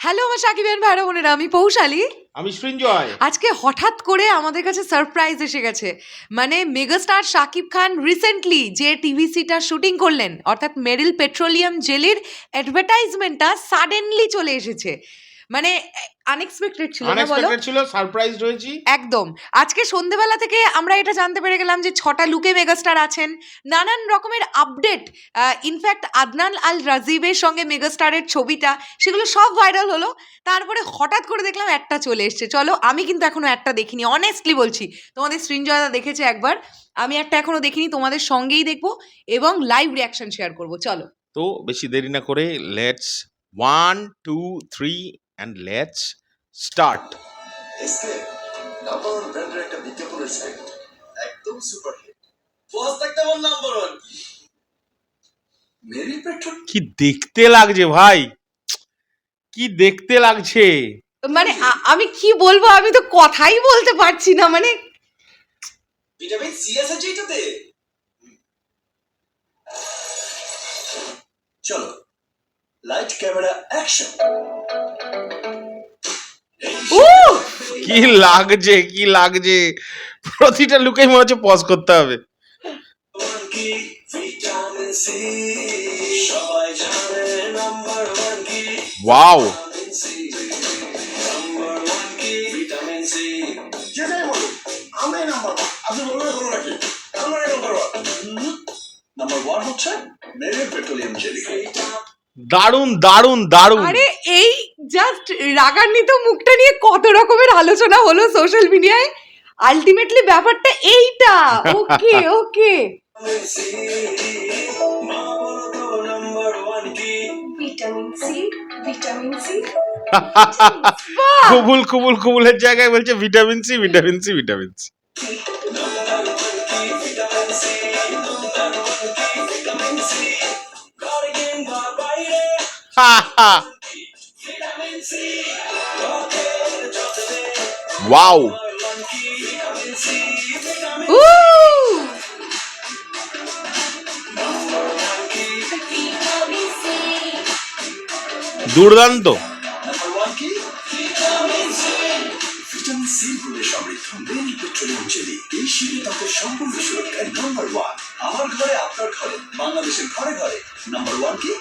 Hello আমার সাকিবেন ভাইরা বোনেরা আমি পৌশালী। আমি সৃঞ্জয়। আজকে হঠাৎ করে আমাদের কাছে সারপ্রাইজ এসে গেছে। মানে মেগাস্টার শাকিব খান রিসেন্টলি যে টিভি সিটা শুটিং করলেন অর্থাৎ মেরিল পেট্রোলিয়াম জেলির অ্যাডভার্টাইজমেন্টটা সাডেনলি চলে এসেছে। মানে আনএক্সপেক্টেড ছিল না বলো? আনএক্সপেক্টেড ছিল সারপ্রাইজ হয়েছি। একদম। আজকে সন্ধ্যেবেলা থেকে আমরা এটা জানতে পেরে গেলাম যে ছটা লুকে মেগাস্টার আছেন। নানান রকমের update in fact Adnan Al রাজিবের সঙ্গে মেগাস্টারের ছবিটা সেগুলো সব ভাইরাল হলো। তারপরে হঠাৎ করে দেখলাম একটা চলে এসছে। চলো আমি কিন্তু এখনও একটা দেখিনি। অনেস্টলি বলছি তোমাদের সৃঞ্জয়দা দেখেছে একবার। আমি একটা এখনও দেখিনি তোমাদের সঙ্গেই দেখব এবং লাইভ রিয়াকশন শেয়ার করব। চলো। তো বেশি দেরি না করে let's one two three and let's start number one ব্র্যান্ডের একটা বিজ্ঞাপন এসে একদম সুপার হিট থাকতে আমার নাম্বার ওয়ান কি মেরি পেট্রোল। কি দেখতে লাগছে ভাই? কি দেখতে লাগছে? মানে আমি কি বলব? আমি তো কথাই বলতে পারছি না মানে ভিটামিন সি আছে চলো লাইট ক্যামেরা অ্যাকশন কি লাগছে কি লাগছে? প্রতিটা লুকেই মনে হচ্ছে পজ করতে হবে। ওয়াও নাম্বার ওয়ান হচ্ছে পেট্রোলিয়াম জেলি দারুণ দারুণ দারুণ। আরে এই জাস্ট রাগান্বিত মুখটা নিয়ে কত রকমের আলোচনা হলো সোশ্যাল মিডিয়ায় আলটিমেটলি ব্যাপারটা এইটা। ওকে ওকে। কুবুল কুবুল কুবুলের জায়গায় বলছে vitamin C vitamin C vitamin C number one আমার ঘরে আপনার ঘরে বাংলাদেশের ঘরে ঘরে নাম্বার ওয়ান কি?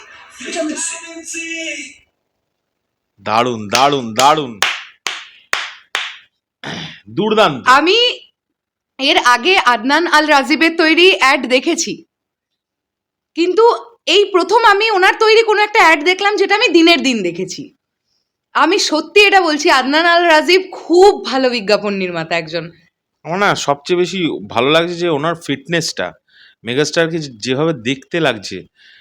দারুণ দারুণ দারুণ। দুর্দান্ত। আমি এর আগে আদনান আল রাজিবের তৈরি অ্যাড দেখেছি। কিন্তু এই প্রথম আমি ওনার তৈরি কোনো একটা অ্যাড দেখলাম যেটা আমি দিনের দিন দেখেছি। আমি সত্যি এটা বলছি আদনান আল রাজিব খুব ভালো বিজ্ঞাপন নির্মাতা একজন। আমার না সবচেয়ে বেশি ভালো লাগছে যে ওনার ফিটনেসটা মেগাস্টারকে যেভাবে দেখতে লাগছে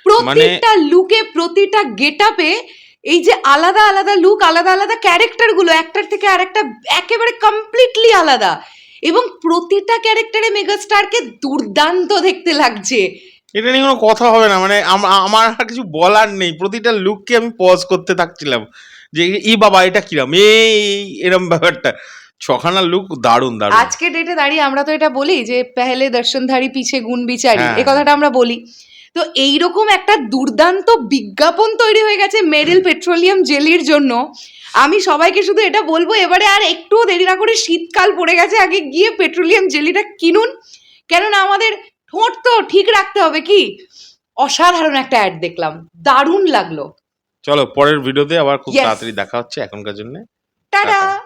প্রতিটা লুকে প্রতিটা গেটআপে এই যে আলাদা আলাদা লুক আলাদা আলাদা ক্যারেক্টারগুলো একটার থেকে আরেকটা একেবারে কমপ্লিটলি আলাদা। এবং প্রতিটা ক্যারেক্টারে মেগাস্টারকে দুর্দান্ত দেখতে লাগছে। এটা নিয়ে কোনো কথা হবে না মানে আমার আর কিছু বলার নেই। প্রতিটা লুককে আমি পজ করতে থাকছিলাম। যে ই বাবা এটা কিরম? এই এরম ব্যাপারটা। ছখানা লুক দারুণ দারুণ। আজকে ডেটে দাঁড়িয়ে আমরা তো এটা বলি যে পেহলে দর্শনধারী পিছে গুণ বিচারি হ্যাঁ। এ কথাটা আমরা বলি। তো এইরকম একটা দুর্দান্ত বিজ্ঞাপন তৈরি হয়ে গেছে মেরিল পেট্রোলিয়াম জেলির জন্য। আমি সবাইকে শুধু এটা বলব এবারে আর একটু দেরি না করে শীতকাল পড়ে গেছে আগে গিয়ে পেট্রোলিয়াম জেলিটা কিনুন। কেননা আমাদের ঠোঁট তো ঠিক রাখতে হবে কি? অসাধারণ একটা অ্যাড দেখলাম দারুণ লাগল। চলো পরের ভিডিওতে আবার খুব তাড়াতাড়ি দেখা হচ্ছে এখনকার জন্য। Tata tata.